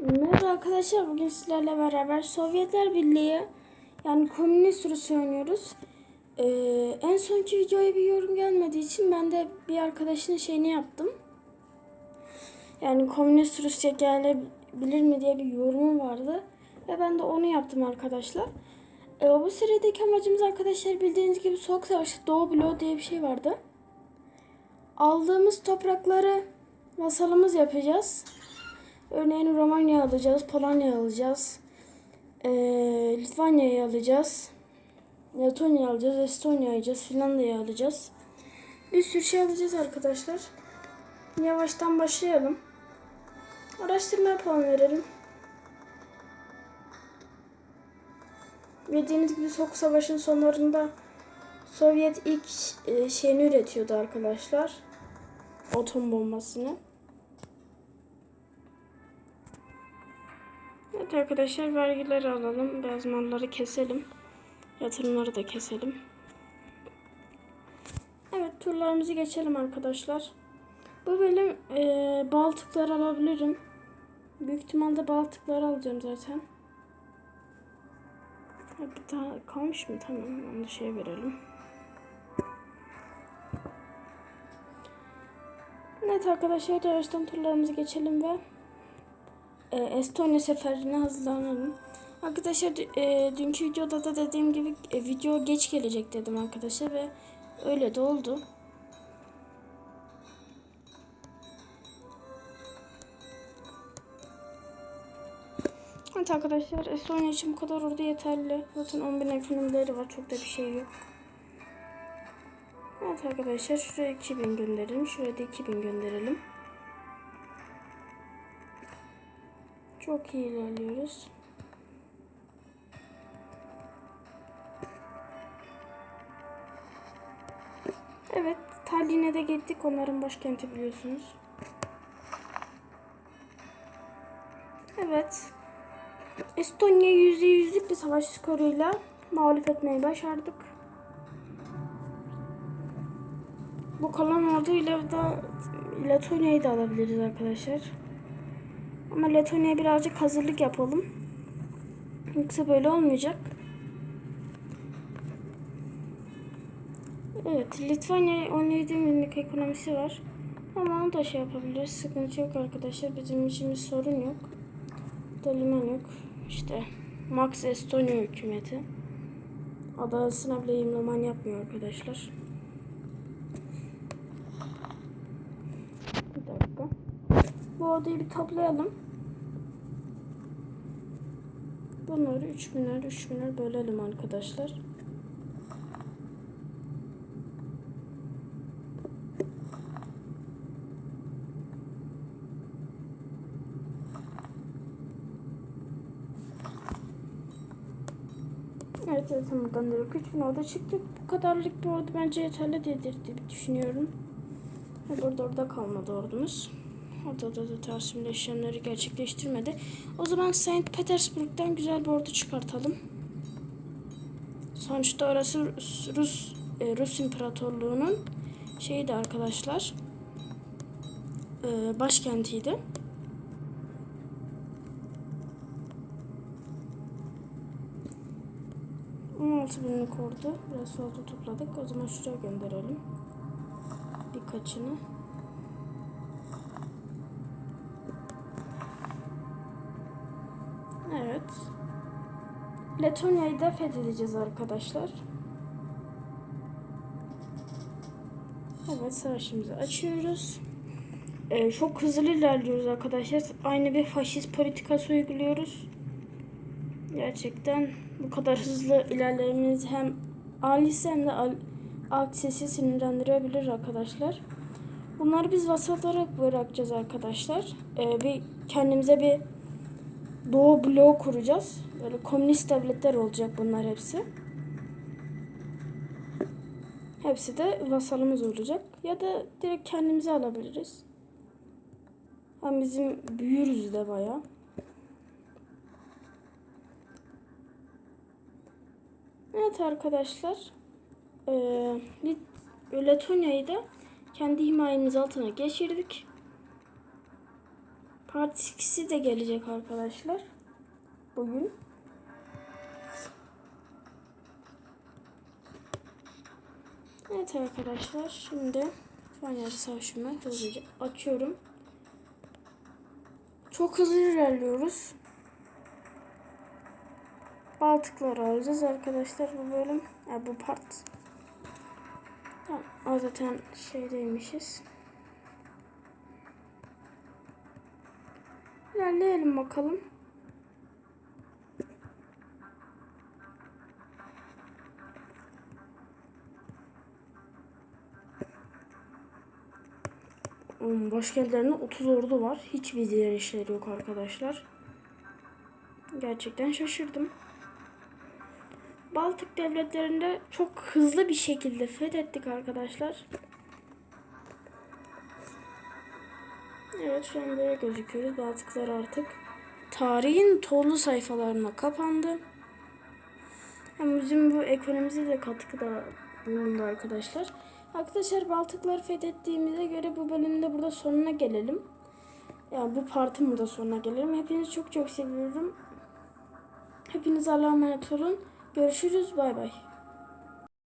Merhaba arkadaşlar bugün sizlerle beraber Sovyetler Birliği yani Komünist Rusya oynuyoruz. Ee, en sonki videoya bir yorum gelmediği için ben de bir arkadaşın şeyini yaptım. Yani Komünist Rusya gelebilir mi diye bir yorumu vardı. Ve ben de onu yaptım arkadaşlar. Ee, bu serideki amacımız arkadaşlar bildiğiniz gibi Soğuk Savaşı Doğu Bloğu diye bir şey vardı. Aldığımız toprakları vasalımız yapacağız. Örneğin Romanya alacağız, Polonya alacağız, ee, Litvanya'yı alacağız, Letonya alacağız, Estonya alacağız, Finlandiya'yı alacağız. Bir sürü şey alacağız arkadaşlar. Yavaştan başlayalım. Araştırma puan verelim. Bildiğiniz gibi Soğuk Savaş'ın sonlarında Sovyet ilk şeyini üretiyordu arkadaşlar. Atom bombasını. Evet arkadaşlar vergileri alalım. Beyaz malları keselim. Yatırımları da keselim. Evet turlarımızı geçelim arkadaşlar. Bu bölüm e, Baltıklar alabilirim. Büyük ihtimalle Baltıklar alacağım zaten. Bir daha kalmış mı? Tamam onu da şey verelim. Evet arkadaşlar yavaştan turlarımızı geçelim ve e, Estonya seferine hazırlanalım. Arkadaşlar e, dünkü videoda da dediğim gibi e, video geç gelecek dedim arkadaşlar ve öyle de oldu. Evet arkadaşlar Estonya için bu kadar orada yeterli. Zaten 10.000 ekonomileri var. Çok da bir şey yok. Evet arkadaşlar şuraya 2000 gönderelim. Şuraya da 2000 gönderelim. Çok iyi ilerliyoruz. Evet, Tallinn'e de gittik. Onların başkenti biliyorsunuz. Evet. Estonya %100'lük bir savaş skoruyla mağlup etmeyi başardık. Bu kalan orduyla da Letonya'yı da alabiliriz arkadaşlar. Ama Letonya'ya birazcık hazırlık yapalım. Yoksa böyle olmayacak. Evet, Litvanya 17 binlik ekonomisi var. Ama onu da şey yapabiliriz. Sıkıntı yok arkadaşlar. Bizim için bir sorun yok. Da yok. İşte Max Estonya hükümeti. Adasına bile yayınlaman yapmıyor arkadaşlar. Bir dakika. Bu odayı bir toplayalım. Bunları 3000'er 3000'er bölelim arkadaşlar. Evet zaten buradan direkt 3000 orada çıktı. Bu kadarlık bir ordu bence yeterli diye düşünüyorum. Burada orada kalmadı ordumuz. Orada da, tersimde işlemleri gerçekleştirmedi. O zaman Saint Petersburg'dan güzel bir ordu çıkartalım. Sonuçta orası Rus, Rus, e, Rus İmparatorluğu'nun şeydi arkadaşlar. E, başkentiydi. binlik ordu. Biraz fazla topladık. O zaman şuraya gönderelim. Birkaçını. Evet. Letonya'yı da fethedeceğiz arkadaşlar. Evet savaşımızı açıyoruz. Ee, çok hızlı ilerliyoruz arkadaşlar. Aynı bir faşist politikası uyguluyoruz. Gerçekten bu kadar hızlı ilerlememiz hem ailesi hem de aksesi sinirlendirebilir arkadaşlar. Bunları biz vasat olarak bırakacağız arkadaşlar. Ee, bir kendimize bir Doğu bloğu kuracağız. Böyle komünist devletler olacak bunlar hepsi. Hepsi de vasalımız olacak. Ya da direkt kendimize alabiliriz. Hem bizim büyürüz de bayağı. Evet arkadaşlar. Ee, Letonya'yı da kendi himayemiz altına geçirdik. Part 2'si de gelecek arkadaşlar. Bugün. Evet arkadaşlar şimdi Fener Savaşı'nı hızlıca açıyorum. Çok hızlı ilerliyoruz. Baltıkları alacağız arkadaşlar bu bölüm. Ya bu part. Tamam, o zaten şeydeymişiz. İlerleyelim bakalım. Hmm, Başkentlerinde 30 ordu var. Hiçbir direnişleri yok arkadaşlar. Gerçekten şaşırdım. Baltık devletlerinde çok hızlı bir şekilde fethettik arkadaşlar. Evet şu an böyle gözüküyoruz. Baltıklar artık tarihin tozlu sayfalarına kapandı. Hem bizim bu ekonomimize de katkıda bulundu arkadaşlar. Arkadaşlar Baltıkları fethettiğimize göre bu bölümde burada sonuna gelelim. Yani bu partın burada sonuna gelelim. Hepinizi çok çok seviyorum. Hepiniz Allah'a emanet olun. Görüşürüz. Bay bay.